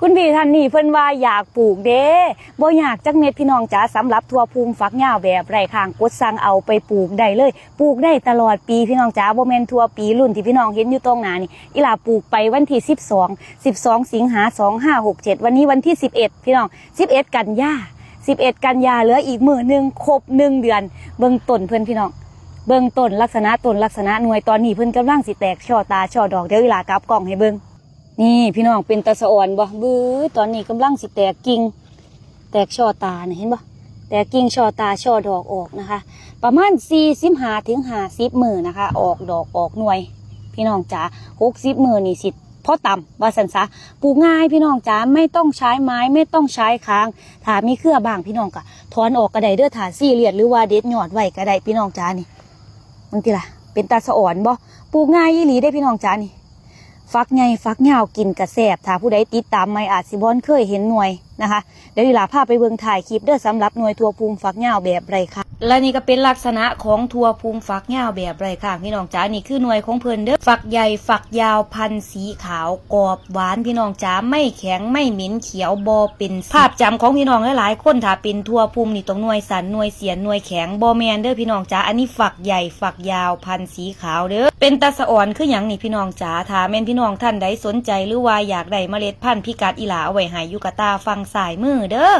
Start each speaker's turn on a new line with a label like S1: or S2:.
S1: คุณพี่ท่านนี่เพิ่นว่าอยากปลูกเด้บ่อยากจักเม็ดพี่น้องจ๋าสำหรับทั่วภูมิฝักยาแบบไร่ข้างกดสั่งเอาไปปลูกได้เลย ปลูกได้ตลอดปีพี่น้องจ๋าบ่แม่นทั่วปีรุ่นที่พี่น้องเห็นอยู่ตรงหน้านี่อีหลาปลูกไปวันที่ 12 12 สิงหา2567 วันนี้วันที่ 11 พี่น้อง 11 กันยา11 กันยาเหลืออีกมือหนึ่งครบหนึ่งเดือน เบิ่งต้นเพิ่อนพี่น้องเบิ่งต้นลักษณะต้นลักษณะหน่วยตอนนี้เพิ่นกำลังสิแตกช่อตาช่อดอกเดี๋ยวอีหลากลับกล้องให้เบิ่ง นี่พี่น้องเป็นตะสะอ่อนบ่บื้อตอนนี้กำลังสิแตกกิ่งแตกช่อตาเห็นบ่แตกกิ่งช่อตาช่อดอกออกนะคะ ประมาณ45ถึง50มือนะคะ ออกดอกออกหน่วย พี่น้องจ๋า60มือนี่สิพอต่ำว่าสันซะปลูกง่ายพี่น้องจ๋าไม่ต้องใช้ไม้ไม่ต้องใช้ค้างถามีเครือบางพี่น้องก็ถอนออกกระไดเด้อถาซี่เลียดหรือว่าเด็ดหยอดไว้กระไดพี่น้องจ๋านี่มึงติล่ะเป็นตาสะอ่อนบ่ปลูกง่ายยี่หลีได้พี่น้องจ๋านี่ ฟักใหญ่ฟักยาวกินกระแสบถ้าผู้ใดติดตามไม่อาจสิบอนเคยเห็นหน่วยนะคะเดี๋ยวเวลาพาไปเบิ่งถ่ายคลิปเด้อสำหรับหน่วยทัวภูมิฟักยาวแบบไรค่ะ และนี่ก็เป็นลักษณะของทัวภูมิฟักยาวแบบไรค่ะพี่น้องจ๋านี่คือหน่วยของเพิ่นเด้อฝักใหญ่ฝักยาวพันสีขาวกรอบหวานพี่น้องจ๋าไม่แข็งไม่เหม็นเขียวบอเป็นภาพจำของพี่น้องหลายๆคนถ้าเป็นทัวภูมินี่ต้องหน่วยสันหน่วยเสียนหน่วยแข็งบอแมนเด้อพี่น้องจ๋าอันนี้ฝักใหญ่ฝักยาวพันสีขาวเด้อเป็นตาสะอ่อนคืออย่างนี่พี่น้องจ๋าถ้าแม่นพี่น้องท่านใดสนใจหรือว่าอยากได้เมล็ดพันธุ์พิกัดอีหลาเอาไว้ให้ยุกตาฟังสายมือเด้อ